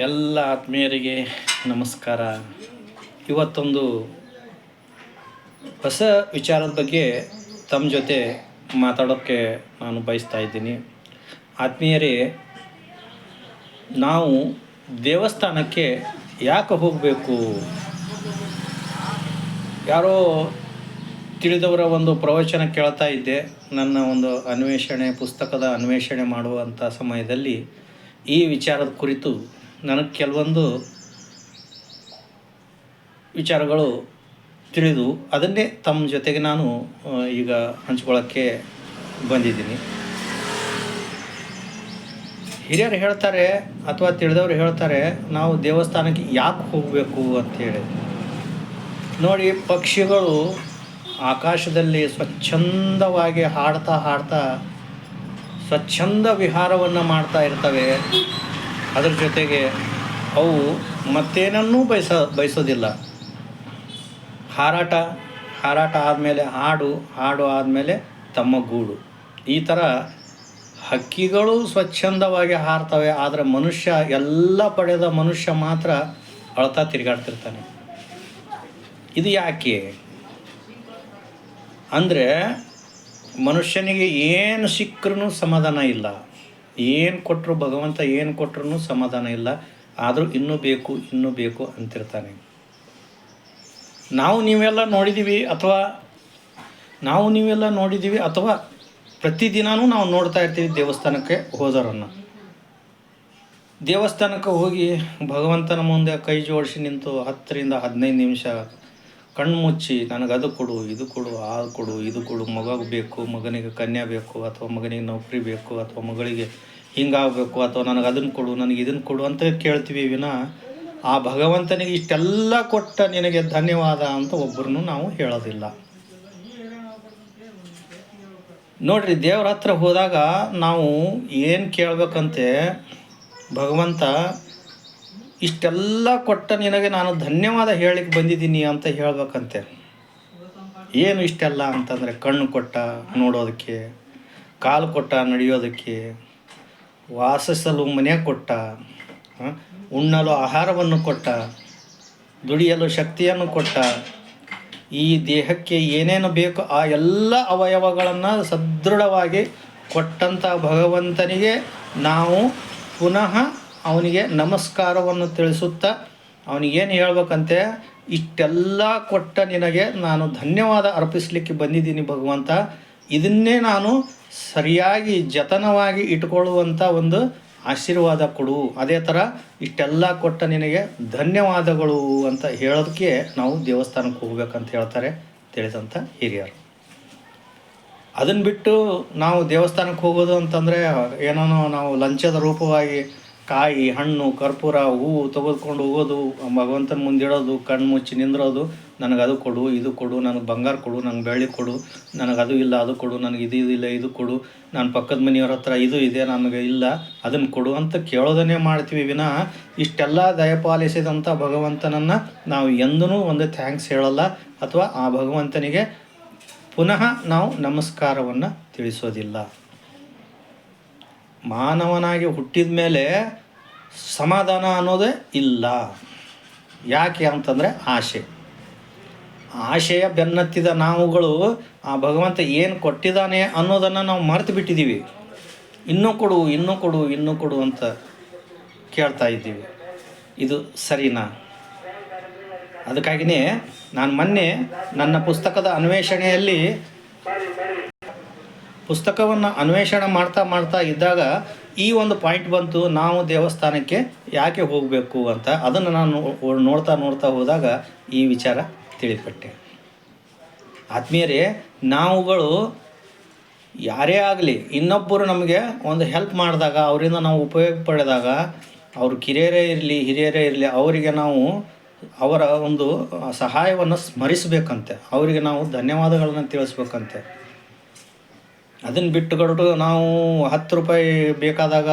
ಎಲ್ಲ ಆತ್ಮೀಯರಿಗೆ ನಮಸ್ಕಾರ. ಇವತ್ತೊಂದು ಹೊಸ ವಿಚಾರದ ಬಗ್ಗೆ ತಮ್ಮ ಜೊತೆ ಮಾತಾಡೋಕ್ಕೆ ನಾನು ಬಯಸ್ತಾ ಇದ್ದೀನಿ. ಆತ್ಮೀಯರೇ, ನಾವು ದೇವಸ್ಥಾನಕ್ಕೆ ಯಾಕೆ ಹೋಗಬೇಕು? ಯಾರೋ ತಿಳಿದವರ ಒಂದು ಪ್ರವಚನ ಕೇಳ್ತಾ ಇದ್ದೆ. ನನ್ನ ಒಂದು ಅನ್ವೇಷಣೆ, ಪುಸ್ತಕದ ಅನ್ವೇಷಣೆ ಮಾಡುವಂಥ ಸಮಯದಲ್ಲಿ ಈ ವಿಚಾರದ ಕುರಿತು ನನಗೆ ಕೆಲವೊಂದು ವಿಚಾರಗಳು ತಿಳಿದು ಅದನ್ನೇ ತಮ್ಮ ಜೊತೆಗೆ ನಾನು ಈಗ ಹಂಚ್ಕೊಳ್ಳೋಕ್ಕೆ ಬಂದಿದ್ದೀನಿ. ಹಿರಿಯರು ಹೇಳ್ತಾರೆ ಅಥವಾ ತಿಳಿದವರು ಹೇಳ್ತಾರೆ, ನಾವು ದೇವಸ್ಥಾನಕ್ಕೆ ಯಾಕೆ ಹೋಗಬೇಕು ಅಂತೇಳಿ ನೋಡಿ, ಪಕ್ಷಿಗಳು ಆಕಾಶದಲ್ಲಿ ಸ್ವಚ್ಛಂದವಾಗಿ ಹಾಡ್ತಾ ಹಾಡ್ತಾ ಸ್ವಚ್ಛಂದ ವಿಹಾರವನ್ನು ಮಾಡ್ತಾ ಇರ್ತವೆ. ಅದ್ರ ಜೊತೆಗೆ ಅವು ಮತ್ತೇನನ್ನೂ ಬಯಸ, ಬಯಸೋದಿಲ್ಲ. ಹಾರಾಟ ಹಾರಾಟ ಆದಮೇಲೆ ಹಾಡು ಹಾಡು ಆದಮೇಲೆ ತಮ್ಮ ಗೂಡು. ಈ ಥರ ಹಕ್ಕಿಗಳು ಸ್ವಚ್ಛಂದವಾಗಿ ಹಾರ್ತವೆ, ಆದರೆ ಮನುಷ್ಯ ಎಲ್ಲ ಪಡೆದ ಮನುಷ್ಯ ಮಾತ್ರ ಅಳ್ತಾ ತಿರುಗಾಡ್ತಿರ್ತಾನೆ. ಇದು ಯಾಕೆ? ಅಂದರೆ ಮನುಷ್ಯನಿಗೆ ಏನು ಸಿಕ್ಕರೂ ಸಮಾಧಾನ ಇಲ್ಲ. ಏನು ಕೊಟ್ಟರು ಭಗವಂತ ಏನು ಕೊಟ್ಟರು ಸಮಾಧಾನ ಇಲ್ಲ. ಆದರೂ ಇನ್ನೂ ಬೇಕು ಇನ್ನೂ ಬೇಕು ಅಂತಿರ್ತಾನೆ. ನಾವು ನೀವೆಲ್ಲ ನೋಡಿದ್ದೀವಿ ಅಥವಾ ನಾವು ನೀವೆಲ್ಲ ನೋಡಿದ್ದೀವಿ ಅಥವಾ ಪ್ರತಿದಿನವೂ ನಾವು ನೋಡ್ತಾ ಇರ್ತೀವಿ ದೇವಸ್ಥಾನಕ್ಕೆ ಹೋದರನ್ನು ದೇವಸ್ಥಾನಕ್ಕೆ ಹೋಗಿ ಭಗವಂತನ ಮುಂದೆ ಕೈ ಜೋಡಿಸಿ ನಿಂತು ಹತ್ತರಿಂದ ಹದಿನೈದು ನಿಮಿಷ ಕಣ್ಣು ಮುಚ್ಚಿ ನನಗೆ ಅದು ಕೊಡು, ಇದು ಕೊಡು ಆ ಕೊಡು, ಇದು ಕೊಡು ಮಗ ಬೇಕು, ಮಗನಿಗೆ ಕನ್ಯಾ ಬೇಕು, ಅಥವಾ ಮಗನಿಗೆ ನೌಕರಿ ಬೇಕು, ಅಥವಾ ಮಗಳಿಗೆ ಹಿಂಗಾಗಬೇಕು, ಅಥವಾ ನನಗೆ ಅದನ್ನು ಕೊಡು, ನನಗೆ ಇದನ್ನು ಕೊಡು ಅಂತ ಕೇಳ್ತೀವಿ ವಿನ, ಆ ಭಗವಂತನಿಗೆ ಇಷ್ಟೆಲ್ಲ ಕೊಟ್ಟ ನಿನಗೆ ಧನ್ಯವಾದ ಅಂತ ಒಬ್ಬರನ್ನು ನಾವು ಹೇಳೋದಿಲ್ಲ. ನೋಡ್ರಿ, ದೇವ್ರ ಹತ್ರ ಹೋದಾಗ ನಾವು ಏನು ಕೇಳಬೇಕಂತೆ, ಭಗವಂತ ಇಷ್ಟೆಲ್ಲ ಕೊಟ್ಟ ನಿನಗೆ ನಾನು ಧನ್ಯವಾದ ಹೇಳಲಿಕ್ಕೆ ಬಂದಿದ್ದೀನಿ ಅಂತ ಹೇಳ್ಬೇಕಂತೆ. ಏನು ಇಷ್ಟೆಲ್ಲ ಅಂತಂದರೆ ಕಣ್ಣು ಕೊಟ್ಟ ನೋಡೋದಕ್ಕೆ, ಕಾಲು ಕೊಟ್ಟ ನಡೆಯೋದಕ್ಕೆ, ವಾಸಿಸಲು ಮನೆ ಕೊಟ್ಟ ಉಣ್ಣಲು ಆಹಾರವನ್ನು ಕೊಟ್ಟ, ದುಡಿಯಲು ಶಕ್ತಿಯನ್ನು ಕೊಟ್ಟ, ಈ ದೇಹಕ್ಕೆ ಏನೇನು ಬೇಕೋ ಆ ಎಲ್ಲ ಅವಯವಗಳನ್ನು ಸದೃಢವಾಗಿ ಕೊಟ್ಟಂಥ ಭಗವಂತನಿಗೆ ನಾವು ಪುನಃ ಅವನಿಗೆ ನಮಸ್ಕಾರವನ್ನು ತಿಳಿಸುತ್ತಾ ಅವನಿಗೇನು ಹೇಳ್ಬೇಕಂತೆ? ಇಷ್ಟೆಲ್ಲ ಕೊಟ್ಟ ನಿನಗೆ ನಾನು ಧನ್ಯವಾದ ಅರ್ಪಿಸಲಿಕ್ಕೆ ಬಂದಿದ್ದೀನಿ ಭಗವಂತ. ಇದನ್ನೇ ನಾನು ಸರಿಯಾಗಿ ಜತನವಾಗಿ ಇಟ್ಕೊಳ್ಳುವಂಥ ಒಂದು ಆಶೀರ್ವಾದ ಕೊಡು. ಅದೇ ಥರ ಇಷ್ಟೆಲ್ಲ ಕೊಟ್ಟ ನಿನಗೆ ಧನ್ಯವಾದಗಳು ಅಂತ ಹೇಳೋದಕ್ಕೆ ನಾವು ದೇವಸ್ಥಾನಕ್ಕೆ ಹೋಗ್ಬೇಕಂತ ಹೇಳ್ತಾರೆ ತಿಳಿದಂಥ ಹಿರಿಯರು. ಅದನ್ನು ಬಿಟ್ಟು ನಾವು ದೇವಸ್ಥಾನಕ್ಕೆ ಹೋಗೋದು ಅಂತಂದರೆ ಏನೋ ನಾವು ಲಂಚದ ರೂಪವಾಗಿ ಕಾಯಿ, ಹಣ್ಣು, ಕರ್ಪೂರ ಹೂವು ತೆಗೆದುಕೊಂಡು ಹೋಗೋದು, ಭಗವಂತನ ಮುಂದಿಡೋದು ಕಣ್ಣು ಮುಚ್ಚಿ ನಿಂದ್ರೋದು, ನನಗೆ ಅದು ಕೊಡು, ಇದು ಕೊಡು, ನನಗೆ ಬಂಗಾರ ಕೊಡು ನಂಗೆ ಬೆಳ್ಳಿ ಕೊಡು, ನನಗೆ ಅದು ಇಲ್ಲ, ಅದು ಕೊಡು, ನನಗೆ ಇದು ಇಲ್ಲ, ಇದು ಕೊಡು ನಾನು ಪಕ್ಕದ ಮನೆಯವ್ರ ಹತ್ರ ಇದು ಇದೆ, ನನಗೆ ಇಲ್ಲ, ಅದನ್ನು ಕೊಡು ಅಂತ ಕೇಳೋದನ್ನೇ ಮಾಡ್ತೀವಿ ವಿನ ಇಷ್ಟೆಲ್ಲ ದಯಪಾಲಿಸಿದಂಥ ಭಗವಂತನನ್ನು ನಾವು ಎಂದೂ ಒಂದು ಥ್ಯಾಂಕ್ಸ್ ಹೇಳಲ್ಲ ಅಥವಾ ಆ ಭಗವಂತನಿಗೆ ಪುನಃ ನಾವು ನಮಸ್ಕಾರವನ್ನು ತಿಳಿಸೋದಿಲ್ಲ. ಮಾನವನಾಗಿ ಹುಟ್ಟಿದ ಮೇಲೆ ಸಮಾಧಾನ ಅನ್ನೋದೇ ಇಲ್ಲ. ಯಾಕೆ ಅಂತಂದರೆ ಆಶೆ. ಆಶೆಯ ಬೆನ್ನತ್ತಿದ ನಾವುಗಳು ಆ ಭಗವಂತ ಏನು ಕೊಟ್ಟಿದ್ದಾನೆ ಅನ್ನೋದನ್ನು ನಾವು ಮರೆತು ಬಿಟ್ಟಿದ್ದೀವಿ. ಇನ್ನೂ ಕೊಡು ಇನ್ನೂ ಕೊಡು ಇನ್ನೂ ಕೊಡು ಅಂತ ಕೇಳ್ತಾ ಇದ್ದೀವಿ. ಇದು ಸರಿನಾ? ಅದಕ್ಕಾಗಿಯೇ ನಾನು ಮೊನ್ನೆ ನನ್ನ ಪುಸ್ತಕದ ಅನ್ವೇಷಣೆಯಲ್ಲಿ ಪುಸ್ತಕವನ್ನು ಅನ್ವೇಷಣೆ ಮಾಡ್ತಾ ಮಾಡ್ತಾ ಇದ್ದಾಗ ಈ ಒಂದು ಪಾಯಿಂಟ್ ಬಂತು, ನಾವು ದೇವಸ್ಥಾನಕ್ಕೆ ಯಾಕೆ ಹೋಗಬೇಕು ಅಂತ. ಅದನ್ನು ನಾನು ನೋಡ್ತಾ ನೋಡ್ತಾ ಹೋದಾಗ ಈ ವಿಚಾರ ತಿಳಿಪಟ್ಟೆ. ಆತ್ಮೀಯರೇ, ನಾವುಗಳು ಯಾರೇ ಆಗಲಿ, ಇನ್ನೊಬ್ಬರು ನಮಗೆ ಒಂದು ಹೆಲ್ಪ್ ಮಾಡಿದಾಗ, ಅವರಿಂದ ನಾವು ಉಪಯೋಗ ಪಡೆದಾಗ, ಅವರು ಕಿರಿಯರೇ ಇರಲಿ, ಹಿರಿಯರೇ ಇರಲಿ, ಅವರಿಗೆ ನಾವು ಅವರ ಒಂದು ಸಹಾಯವನ್ನು ಸ್ಮರಿಸಬೇಕಂತೆ. ಅವರಿಗೆ ನಾವು ಧನ್ಯವಾದಗಳನ್ನು ತಿಳಿಸ್ಬೇಕಂತೆ. ಅದನ್ನು ಬಿಟ್ಟುಕೊಟ್ಟು ನಾವು ಹತ್ತು ರೂಪಾಯಿ ಬೇಕಾದಾಗ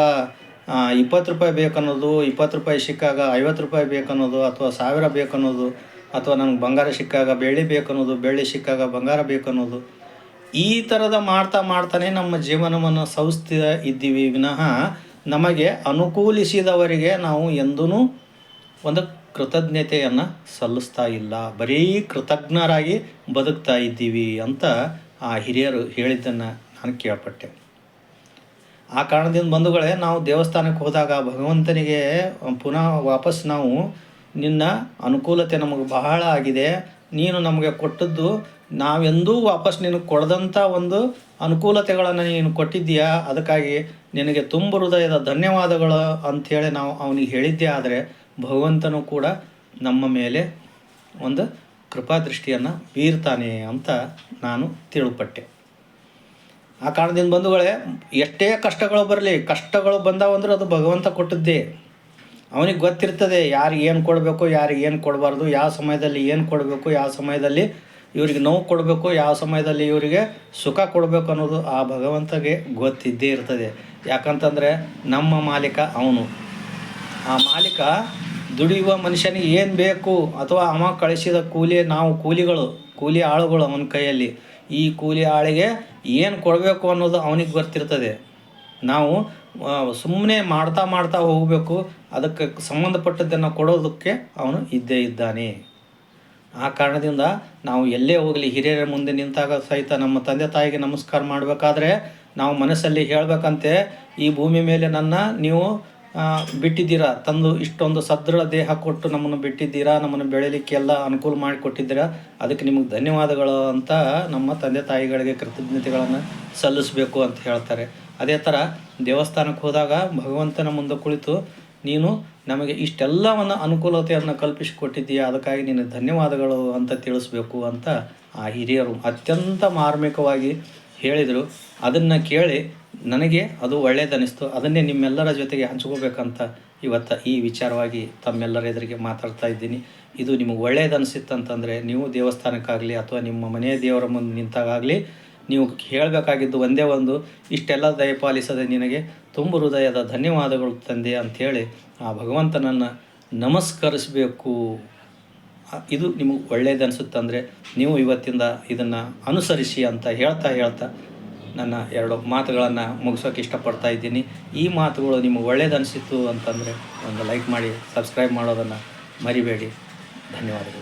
ಇಪ್ಪತ್ತು ರೂಪಾಯಿ ಬೇಕನ್ನೋದು, ಇಪ್ಪತ್ತು ರೂಪಾಯಿ ಸಿಕ್ಕಾಗ ಐವತ್ತು ರೂಪಾಯಿ ಬೇಕನ್ನೋದು, ಅಥವಾ ಸಾವಿರ ಬೇಕನ್ನೋದು, ಅಥವಾ ನನಗೆ ಬಂಗಾರ ಸಿಕ್ಕಾಗ ಬೆಳ್ಳಿ ಬೇಕನ್ನೋದು, ಬೆಳ್ಳಿ ಸಿಕ್ಕಾಗ ಬಂಗಾರ ಬೇಕನ್ನೋದು, ಈ ಥರದ ಮಾಡ್ತಾ ಮಾಡ್ತಾನೆ ನಮ್ಮ ಜೀವನವನ್ನು ಸೌಸ್ತ ಇದ್ದೀವಿ. ವಿನಃ ನಮಗೆ ಅನುಕೂಲಿಸಿದವರಿಗೆ ನಾವು ಎಂದೂ ಒಂದು ಕೃತಜ್ಞತೆಯನ್ನು ಸಲ್ಲಿಸ್ತಾ ಇಲ್ಲ. ಬರೀ ಕೃತಜ್ಞರಾಗಿ ಬದುಕ್ತಾ ಇದ್ದೀವಿ ಅಂತ ಆ ಹಿರಿಯರು ಹೇಳಿದ್ದನ್ನು ನಾನು ಕೇಳ್ಪಟ್ಟೆ. ಆ ಕಾರಣದಿಂದ ಬಂಧುಗಳೇ, ನಾವು ದೇವಸ್ಥಾನಕ್ಕೆ ಹೋದಾಗ ಭಗವಂತನಿಗೆ ಪುನಃ ವಾಪಸ್ ನಾವು ನಿನ್ನ ಅನುಕೂಲತೆ ನಮಗೆ ಬಹಳ ಆಗಿದೆ. ನೀನು ನಮಗೆ ಕೊಟ್ಟದ್ದು, ನಾವೆಂದೂ ವಾಪಸ್ ನಿನಗೆ ಕೊಡದಂಥ ಒಂದು ಅನುಕೂಲತೆಗಳನ್ನು ನೀನು ಕೊಟ್ಟಿದ್ದೀಯಾ? ಅದಕ್ಕಾಗಿ ನಿನಗೆ ತುಂಬ ಹೃದಯದ ಧನ್ಯವಾದಗಳು ಅಂಥೇಳಿ ನಾವು ಅವನಿಗೆ ಹೇಳಿದ್ದೆ. ಆದರೆ ಭಗವಂತನು ಕೂಡ ನಮ್ಮ ಮೇಲೆ ಒಂದು ಕೃಪಾದೃಷ್ಟಿಯನ್ನು ಬೀರ್ತಾನೆ ಅಂತ ನಾನು ತಿಳುಪಟ್ಟೆ. ಆ ಕಾರಣದಿಂದ ಬಂಧುಗಳೇ, ಎಷ್ಟೇ ಕಷ್ಟಗಳು ಬರಲಿ, ಕಷ್ಟಗಳು ಬಂದಾವಂದ್ರೆ ಅದು ಭಗವಂತ ಕೊಟ್ಟದ್ದೇ. ಅವನಿಗೆ ಗೊತ್ತಿರ್ತದೆ ಯಾರಿಗೆ ಏನು ಕೊಡಬೇಕು ಯಾರಿಗೆ ಏನು ಕೊಡಬಾರ್ದು, ಯಾವ ಸಮಯದಲ್ಲಿ ಏನು ಕೊಡಬೇಕು, ಯಾವ ಸಮಯದಲ್ಲಿ ಇವರಿಗೆ ನೋವು ಕೊಡಬೇಕು, ಯಾವ ಸಮಯದಲ್ಲಿ ಇವರಿಗೆ ಸುಖ ಕೊಡಬೇಕು ಅನ್ನೋದು ಆ ಭಗವಂತಗೆ ಗೊತ್ತಿದ್ದೇ ಇರ್ತದೆ. ಯಾಕಂತಂದರೆ ನಮ್ಮ ಮಾಲೀಕ ಅವನು. ಆ ಮಾಲೀಕ ದುಡಿಯುವ ಮನುಷ್ಯನಿಗೆ ಏನು ಬೇಕು ಅಥವಾ ಅವ ಕಳಿಸಿದ ಕೂಲಿ, ನಾವು ಕೂಲಿಗಳು, ಕೂಲಿ ಆಳುಗಳು ಅವನ ಕೈಯಲ್ಲಿ. ಈ ಕೂಲಿ ಆಳಿಗೆ ಏನು ಕೊಡಬೇಕು ಅನ್ನೋದು ಅವನಿಗೆ ಗೊತ್ತಿರ್ತದೆ. ನಾವು ಸುಮ್ಮನೆ ಮಾಡ್ತಾ ಮಾಡ್ತಾ ಹೋಗಬೇಕು, ಅದಕ್ಕೆ ಸಂಬಂಧಪಟ್ಟದ್ದನ್ನು ಕೊಡೋದಕ್ಕೆ ಅವನು ಇದ್ದೇ ಇದ್ದಾನೆ. ಆ ಕಾರಣದಿಂದ ನಾವು ಎಲ್ಲೇ ಹೋಗಲಿ, ಹಿರಿಯರ ಮುಂದೆ ನಿಂತಾಗ ಸಹಿತ ನಮ್ಮ ತಂದೆ ತಾಯಿಗೆ ನಮಸ್ಕಾರ ಮಾಡಬೇಕಾದ್ರೆ ನಾವು ಮನಸ್ಸಲ್ಲಿ ಹೇಳಬೇಕಂತೆ, ಈ ಭೂಮಿ ಮೇಲೆ ನನ್ನ, ನೀವು ಬಿಟ್ಟಿದ್ದೀರಾ? ತಂದು ಇಷ್ಟೊಂದು ಸದೃಢ ದೇಹ ಕೊಟ್ಟು ನಮ್ಮನ್ನು ಬಿಟ್ಟಿದ್ದೀರಾ? ನಮ್ಮನ್ನು ಬೆಳೀಲಿಕ್ಕೆ ಎಲ್ಲ ಅನುಕೂಲ ಮಾಡಿಕೊಟ್ಟಿದ್ದೀರಾ? ಅದಕ್ಕೆ ನಿಮಗೆ ಧನ್ಯವಾದಗಳು ಅಂತ ನಮ್ಮ ತಂದೆ ತಾಯಿಗಳಿಗೆ ಕೃತಜ್ಞತೆಗಳನ್ನು ಸಲ್ಲಿಸಬೇಕು ಅಂತ ಹೇಳ್ತಾರೆ. ಅದೇ ಥರ ದೇವಸ್ಥಾನಕ್ಕೆ ಹೋದಾಗ ಭಗವಂತನ ಮುಂದೆ ಕುಳಿತು, ನೀನು ನಮಗೆ ಇಷ್ಟೆಲ್ಲವನ್ನು ಅನುಕೂಲತೆಯನ್ನು ಕಲ್ಪಿಸಿಕೊಟ್ಟಿದ್ದೀಯಾ? ಅದಕ್ಕಾಗಿ ನಿನಗೆ ಧನ್ಯವಾದಗಳು ಅಂತ ತಿಳಿಸ್ಬೇಕು ಅಂತ ಆ ಹಿರಿಯರು ಅತ್ಯಂತ ಮಾರ್ಮಿಕವಾಗಿ ಹೇಳಿದರು, ಅದನ್ನು ಕೇಳಿ ನನಗೆ ಅದು ಒಳ್ಳೆಯದನಿಸ್ತು ಅದನ್ನೇ ನಿಮ್ಮೆಲ್ಲರ ಜೊತೆಗೆ ಹಂಚ್ಕೋಬೇಕಂತ ಇವತ್ತು ಈ ವಿಚಾರವಾಗಿ ತಮ್ಮೆಲ್ಲರ ಎದುರಿಗೆ ಮಾತಾಡ್ತಾ ಇದ್ದೀನಿ. ಇದು ನಿಮಗೆ ಒಳ್ಳೆಯದನಿಸಿತ್ತಂತಂದರೆ ನೀವು ದೇವಸ್ಥಾನಕ್ಕಾಗಲಿ ಅಥವಾ ನಿಮ್ಮ ಮನೆಯ ದೇವರ ಮುಂದೆ ನಿಂತಾಗಲಿ ನೀವು ಹೇಳಬೇಕಾಗಿದ್ದು ಒಂದೇ ಒಂದು, ಇಷ್ಟೆಲ್ಲ ದಯಪಾಲಿಸದೆ ನಿನಗೆ ತುಂಬ ಹೃದಯದ ಧನ್ಯವಾದಗಳು ತಂದೆ ಅಂಥೇಳಿ ಆ ಭಗವಂತನನ್ನು ನಮಸ್ಕರಿಸಬೇಕು. ಇದು ನಿಮಗೆ ಒಳ್ಳೇದು ಅನಿಸುತ್ತಂದರೆ ನೀವು ಇವತ್ತಿಂದ ಇದನ್ನು ಅನುಸರಿಸಿ ಅಂತ ಹೇಳ್ತಾ ಹೇಳ್ತಾ ನನ್ನ ಎರಡು ಮಾತುಗಳನ್ನು ಮುಗಿಸೋಕೆ ಇಷ್ಟಪಡ್ತಾ ಇದ್ದೀನಿ. ಈ ಮಾತುಗಳು ನಿಮಗೆ ಒಳ್ಳೇದು ಅನಿಸಿತು ಅಂತಂದರೆ ಒಂದು ಲೈಕ್ ಮಾಡಿ ಸಬ್ಸ್ಕ್ರೈಬ್ ಮಾಡೋದನ್ನು ಮರಿಬೇಡಿ. ಧನ್ಯವಾದಗಳು.